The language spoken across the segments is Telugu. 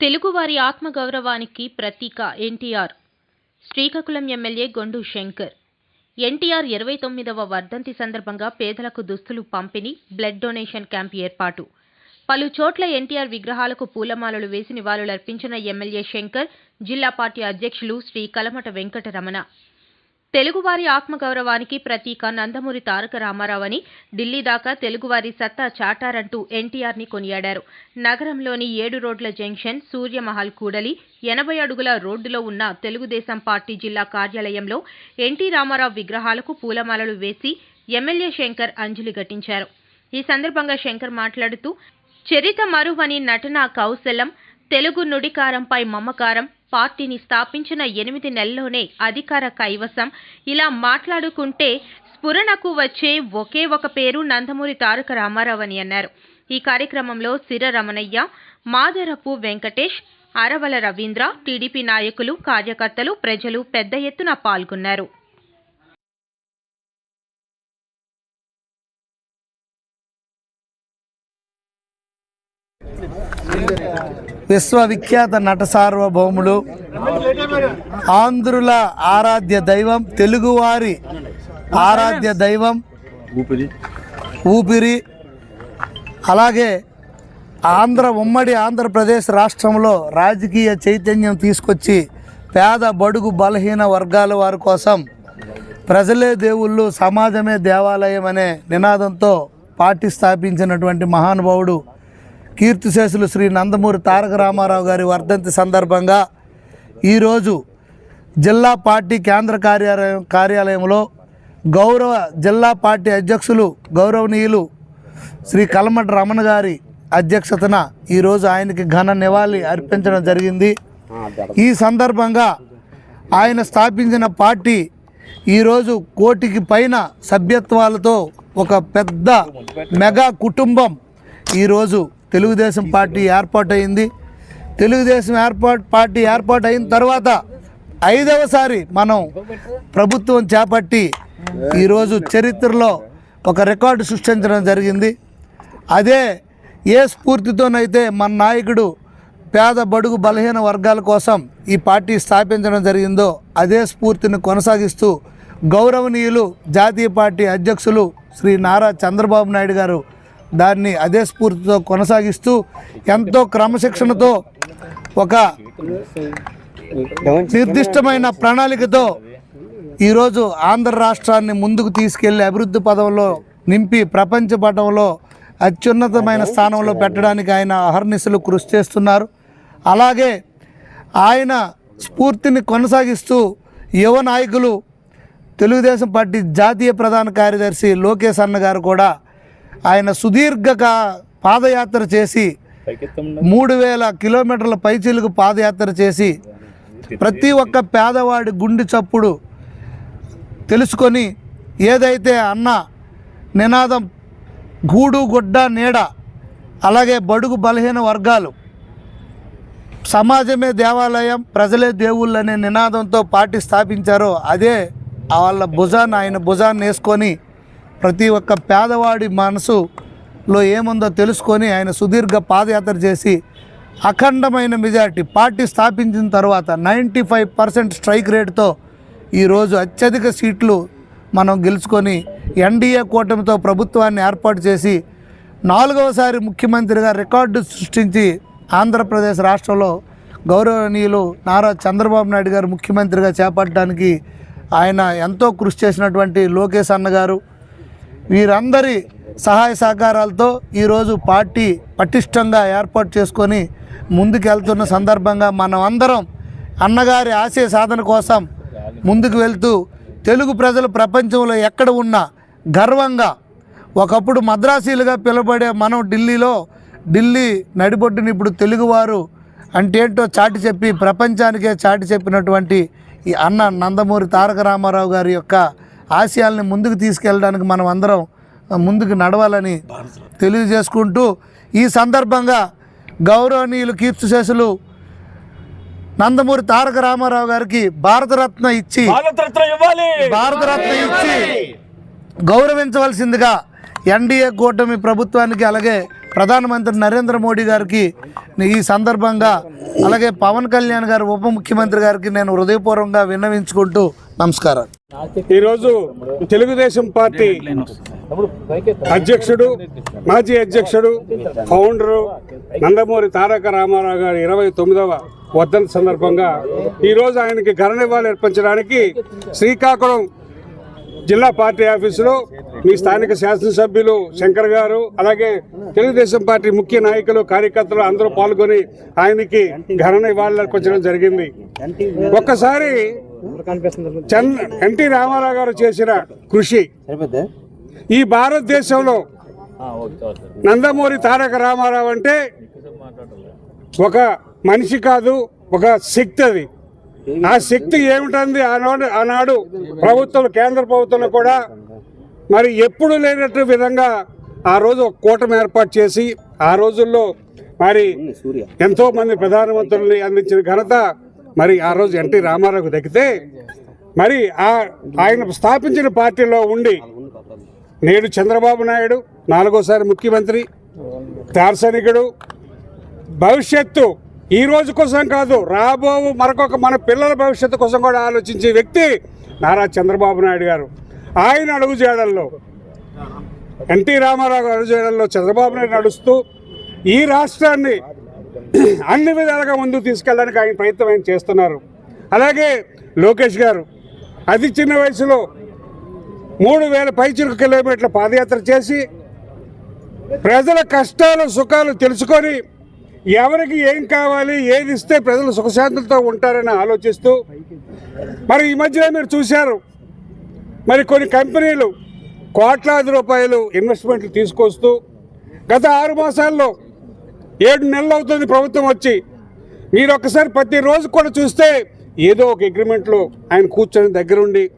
తెలుగువారి ఆత్మగౌరవానికి ప్రతీక NTR. Srikakulam MLA Gondu Shankar. NTR ఇరవై తొమ్మిదవ వర్ధంతి సందర్భంగా పేదలకు దుస్తులు పంపిణీ బ్లడ్ డొనేషన్ క్యాంప్ ఏర్పాటు. పలు చోట్ల ఎన్టీఆర్ విగ్రహాలకు పూలమాలలు వేసి నివాళులర్పించిన ఎమ్మెల్యే శంకర్ జిల్లా పార్టీ అధ్యక్షులు శ్రీ కలమట వెంకటరమణ. తెలుగువారి ఆత్మగౌరవానికి ప్రతీక నందమూరి తారక రామారావు అని ఢిల్లీ దాకా తెలుగువారి సత్తా చాటారంటూ ఎన్టీఆర్ని కొనియాడారు. నగరంలోని ఏడు రోడ్ల జంక్షన్ సూర్యమహల్ కూడలి ఎనభై అడుగుల రోడ్డులో ఉన్న తెలుగుదేశం పార్టీ జిల్లా కార్యాలయంలో ఎన్టీ రామారావు విగ్రహాలకు పూలమాలలు వేసి ఎమ్మెల్యే శంకర్ అంజలి ఘటించారు. ఈ సందర్భంగా శంకర్ మాట్లాడుతూ చరిత మరువని నటనా కౌశలం తెలుగు నుడికారంపై మమకారం పార్టీని స్థాపించిన ఎనిమిది నెలల్లోనే అధికార కైవసం. ఇలా మాట్లాడుకుంటే స్ఫురణకు వచ్చే ఒకే ఒక పేరు నందమూరి తారక రామారావు అని అన్నారు. ఈ కార్యక్రమంలో సిర రమణయ్య మాదరపు వెంకటేష్ అరవల రవీంద్ర టీడీపీ నాయకులు కార్యకర్తలు ప్రజలు పెద్ద ఎత్తున పాల్గొన్నారు. విశ్వవిఖ్యాత నట సార్వభౌములు ఆంధ్రుల ఆరాధ్య దైవం తెలుగువారి ఆరాధ్య దైవం ఊపిరి అలాగే ఆంధ్ర ఉమ్మడి ఆంధ్రప్రదేశ్ రాష్ట్రంలో రాజకీయ చైతన్యం తీసుకొచ్చి పేద బడుగు బలహీన వర్గాల వారి కోసం ప్రజలే దేవుళ్ళు సమాజమే దేవాలయం అనే నినాదంతో పార్టీ స్థాపించినటువంటి మహానుభావుడు కీర్తిశేషులు శ్రీ నందమూరి తారక రామారావు గారి వర్ధంతి సందర్భంగా ఈరోజు జిల్లా పార్టీ కేంద్ర కార్యాలయం కార్యాలయంలో గౌరవ జిల్లా పార్టీ అధ్యక్షులు గౌరవనీయులు శ్రీ కలమటి రమణ గారి అధ్యక్షతన ఈరోజు ఆయనకి ఘన నివాళి అర్పించడం జరిగింది. ఈ సందర్భంగా ఆయన స్థాపించిన పార్టీ ఈరోజు కోటికి పైన సభ్యత్వాలతో ఒక పెద్ద మెగా కుటుంబం ఈరోజు తెలుగుదేశం పార్టీ ఏర్పాటైంది. తెలుగుదేశం ఏర్పాటు పార్టీ ఏర్పాటు అయిన తర్వాత ఐదవసారి మనం ప్రభుత్వం చేపట్టి ఈరోజు చరిత్రలో ఒక రికార్డు సృష్టించడం జరిగింది. అదే ఏ స్ఫూర్తితోనైతే మన నాయకుడు పేద బడుగు బలహీన వర్గాల కోసం ఈ పార్టీ స్థాపించడం జరిగిందో అదే స్ఫూర్తిని కొనసాగిస్తూ గౌరవనీయులు జాతీయ పార్టీ అధ్యక్షులు శ్రీ నారా చంద్రబాబు నాయుడు గారు దాన్ని అదే స్ఫూర్తితో కొనసాగిస్తూ ఎంతో క్రమశిక్షణతో ఒక నిర్దిష్టమైన ప్రణాళికతో ఈరోజు ఆంధ్ర రాష్ట్రాన్ని ముందుకు తీసుకెళ్ళి అభివృద్ధి పదవుల్లో నింపి ప్రపంచ పటంలో అత్యున్నతమైన స్థానంలో పెట్టడానికి ఆయన అహర్నిశలు కృషి చేస్తున్నారు. అలాగే ఆయన స్ఫూర్తిని కొనసాగిస్తూ యువ నాయకులు తెలుగుదేశం పార్టీ జాతీయ ప్రధాన కార్యదర్శి లోకేష్ అన్న గారు కూడా ఆయన సుదీర్ఘ కా- పాదయాత్ర చేసి మూడు వేల కిలోమీటర్ల పైచీలకు పాదయాత్ర చేసి ప్రతి ఒక్క పేదవాడి గుండె చప్పుడు తెలుసుకొని ఏదైతే అన్న నినాదం గూడు గుడ్డ నీడ అలాగే బడుగు బలహీన వర్గాలు సమాజమే దేవాలయం ప్రజలే దేవుళ్ళు అనే నినాదంతో పార్టీ స్థాపించారో అదే వాళ్ళ భుజాన్ని ఆయన భుజాన్ని వేసుకొని ప్రతి ఒక్క పేదవాడి మనసులో ఏముందో తెలుసుకొని ఆయన సుదీర్ఘ పాదయాత్ర చేసి అఖండమైన మెజార్టీ పార్టీ స్థాపించిన తర్వాత నైంటీ ఫైవ్ పర్సెంట్ స్ట్రైక్ రేట్తో ఈరోజు అత్యధిక సీట్లు మనం గెలుచుకొని ఎన్డీఏ కూటమితో ప్రభుత్వాన్ని ఏర్పాటు చేసి నాలుగవసారి ముఖ్యమంత్రిగా రికార్డు సృష్టించి ఆంధ్రప్రదేశ్ రాష్ట్రంలో గౌరవనీయులు నారా చంద్రబాబు నాయుడు గారు ముఖ్యమంత్రిగా చేపట్టడానికి ఆయన ఎంతో కృషి చేసినటువంటి లోకేష్ అన్న గారు వీరందరి సహాయ సహకారాలతో ఈరోజు పార్టీ పటిష్టంగా ఏర్పాటు చేసుకొని ముందుకెళ్తున్న సందర్భంగా మనం అందరం అన్నగారి ఆశయ సాధన కోసం ముందుకు వెళ్తూ తెలుగు ప్రజలు ప్రపంచంలో ఎక్కడ ఉన్నా గర్వంగా ఒకప్పుడు మద్రాసీలుగా పిలువబడే మనం ఢిల్లీలో ఢిల్లీ నడిబొడ్డుని ఇప్పుడు తెలుగువారు అంటేంటో చాటి చెప్పి ప్రపంచానికే చాటి చెప్పినటువంటి ఈ అన్న నందమూరి తారక రామారావు గారి యొక్క ఆశయాల్ని ముందుకు తీసుకెళ్ళడానికి మనం అందరం ముందుకు నడవాలని తెలియజేసుకుంటూ ఈ సందర్భంగా గౌరవనీయులు కీర్తిశేషులు నందమూరి తారక రామారావు గారికి భారతరత్న ఇచ్చి భారతరత్న ఇచ్చి గౌరవించవలసిందిగా ఎన్డీఏ కూటమి ప్రభుత్వానికి అలాగే ప్రధానమంత్రి నరేంద్ర మోడీ గారికి ఈ సందర్భంగా అలాగే పవన్ కళ్యాణ్ గారు ఉప ముఖ్యమంత్రి గారికి నేను హృదయపూర్వకంగా విన్నవించుకుంటూ నమస్కారం ఈరోజు తెలుగుదేశం పార్టీ అధ్యక్షుడు మాజీ అధ్యక్షుడు ఫౌండరు నందమూరి తారక రామారావు గారి ఇరవై తొమ్మిదవ వర్ధన సందర్భంగా ఈరోజు ఆయనకి ఘన నివాళులు అర్పించడానికి శ్రీకాకుళం జిల్లా పార్టీ ఆఫీసులో మీ స్థానిక శాసనసభ్యులు శంకర్ గారు అలాగే తెలుగుదేశం పార్టీ ముఖ్య నాయకులు కార్యకర్తలు అందరూ పాల్గొని ఆయనకి ఘన అర్పించడం జరిగింది. ఒక్కసారి చంద్ర ఎన్టీ రామారావు గారు చేసిన కృషి ఈ భారతదేశంలో నందమూరి తారక రామారావు అంటే ఒక మనిషి కాదు ఒక శక్తి అది. ఆ శక్తి ఏమిటంది? ఆనాడు ఆనాడు ప్రభుత్వం కేంద్ర ప్రభుత్వంలో కూడా మరి ఎప్పుడు లేనట్టు విధంగా ఆ రోజు ఒక కూటమి ఏర్పాటు చేసి ఆ రోజుల్లో మరి ఎంతో మంది ప్రధానమంత్రుల్ని అందించిన ఘనత మరి ఆ రోజు ఎన్టీ రామారావుకు దక్కితే మరి ఆ ఆయన స్థాపించిన పార్టీలో ఉండి నేడు చంద్రబాబు నాయుడు నాలుగోసారి ముఖ్యమంత్రి దార్శనికుడు భవిష్యత్తు ఈ రోజు కోసం కాదు రాబో మరొక మన పిల్లల భవిష్యత్తు కోసం కూడా ఆలోచించే వ్యక్తి నారా చంద్రబాబు నాయుడు గారు. ఆయన అడుగుజాడల్లో ఎన్టీ రామారావు గారి చేయడంలో చంద్రబాబు నాయుడు నడుస్తూ ఈ రాష్ట్రాన్ని అన్ని విధాలుగా ముందుకు తీసుకెళ్ళడానికి ఆయన ప్రయత్నం ఆయన చేస్తున్నారు. అలాగే లోకేష్ గారు అతి చిన్న వయసులో మూడు వేల పైచిరుకు కిలోమీటర్ల పాదయాత్ర చేసి ప్రజల కష్టాలు సుఖాలు తెలుసుకొని ఎవరికి ఏం కావాలి ఏది ఇస్తే ప్రజలు సుఖశాంతులతో ఉంటారని ఆలోచిస్తూ మరి ఈ మధ్యలో మీరు చూశారు మరి కొన్ని కంపెనీలు కోట్లాది రూపాయలు ఇన్వెస్ట్మెంట్లు తీసుకొస్తూ గత ఆరు మాసాల్లో ఏడు నెలలు అవుతుంది ప్రభుత్వం వచ్చి మీరు ఒక్కసారి ప్రతిరోజు కూడా చూస్తే ఏదో ఒక అగ్రిమెంట్లో ఆయన కూర్చొని దగ్గరుండి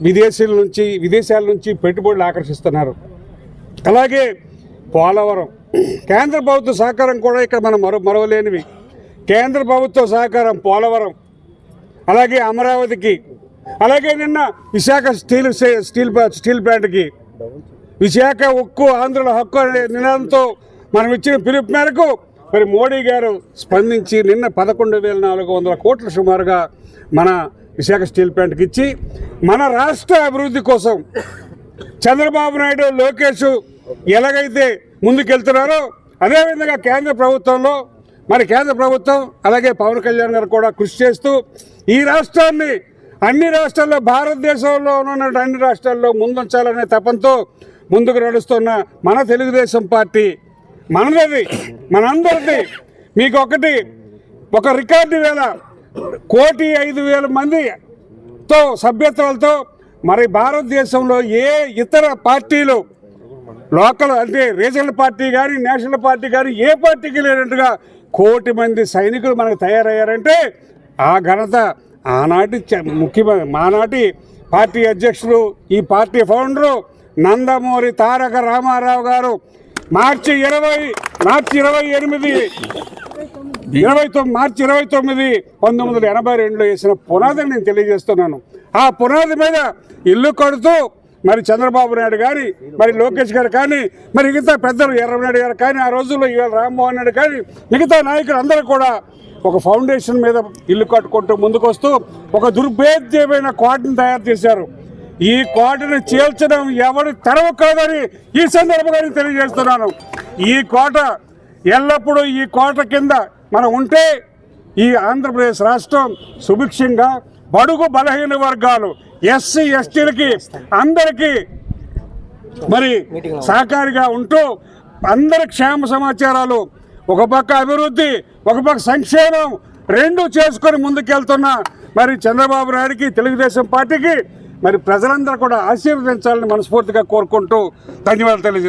విదేశీల నుంచి విదేశాల నుంచి పెట్టుబడులు ఆకర్షిస్తున్నారు. అలాగే పోలవరం కేంద్ర ప్రభుత్వ సహకారం కూడా ఇక్కడ మనం మరో మరవలేనివి. కేంద్ర ప్రభుత్వ సహకారం పోలవరం అలాగే అమరావతికి అలాగే నిన్న విశాఖ స్టీల్ స్టీల్ స్టీల్ ప్లాంట్కి. విశాఖ ఉక్కు ఆంధ్రుల హక్కు అనే నినాదంతో మనం ఇచ్చిన పిలుపు మేరకు మరి మోడీ గారు స్పందించి నిన్న పదకొండు వేల నాలుగు వందల కోట్ల సుమారుగా మన విశాఖ స్టీల్ ప్లాంట్కి ఇచ్చి మన రాష్ట్ర అభివృద్ధి కోసం చంద్రబాబు నాయుడు లోకేష్ ఎలాగైతే ముందుకెళ్తున్నారో. అదేవిధంగా కేంద్ర ప్రభుత్వంలో మరి కేంద్ర ప్రభుత్వం అలాగే పవన్ కళ్యాణ్ గారు కూడా కృషి చేస్తూ ఈ రాష్ట్రాన్ని అన్ని రాష్ట్రాల్లో భారతదేశంలో ఉన్న అన్ని రాష్ట్రాల్లో ముందుంచాలనే తపంతో ముందుకు నడుస్తున్న మన తెలుగుదేశం పార్టీ మనది మనందరిది. మీకు ఒకటి ఒక రికార్డు వేల కోటి ఐదు వేల మందితో సభ్యత్వాలతో మరి భారతదేశంలో ఏ ఇతర పార్టీలు లోకల్ అంటే రీజనల్ పార్టీ కానీ నేషనల్ పార్టీ కానీ ఏ పార్టీకి లేనట్టుగా కోటి మంది సైనికులు మనకు తయారయ్యారంటే ఆ ఘనత ఆనాటి ముఖ్యమైన మానాటి పార్టీ అధ్యక్షులు ఈ party founder Nandamuri Taraka Ramarao garu March ఇరవై మార్చి ఇరవై ఎనిమిది ఇరవై తొమ్మిది మార్చి ఇరవై తొమ్మిది పంతొమ్మిది వందల ఎనభై రెండులో వేసిన పునాదిని నేను తెలియజేస్తున్నాను. ఆ పునాది మీద ఇల్లు కడుతూ మరి చంద్రబాబు నాయుడు కానీ మరి లోకేష్ గారు కానీ మరి మిగతా పెద్దలు ఎర్రనాయుడు గారు కానీ ఆ రోజుల్లో ఇవాళ రామ్మోహన్ నాయుడు కానీ మిగతా నాయకులు అందరూ కూడా ఒక ఫౌండేషన్ మీద ఇల్లు కట్టుకుంటూ ముందుకొస్తూ ఒక దుర్భేద్యమైన కోటను తయారు చేశారు. ఈ కోటను చేల్చడం ఎవరి తరవ కాదని ఈ సందర్భంగా తెలియజేస్తున్నాను. ఈ కోట ఎల్లప్పుడూ ఈ కోట కింద మనం ఉంటే ఈ ఆంధ్రప్రదేశ్ రాష్ట్రం సుభిక్షంగా బడుగు బలహీన వర్గాలు ఎస్సీ ఎస్టీలకి అందరికీ మరి సహకారిగా ఉంటూ అందరి క్షేమ సమాచారాలు ఒక పక్క అభివృద్ధి ఒక పక్క సంక్షేమం రెండు చేసుకొని ముందుకెళ్తున్న మరి చంద్రబాబు నాయుడికి తెలుగుదేశం పార్టీకి మరి ప్రజలందరూ కూడా ఆశీర్వదించాలని మనస్ఫూర్తిగా కోరుకుంటూ ధన్యవాదాలు తెలియజేస్తున్నాను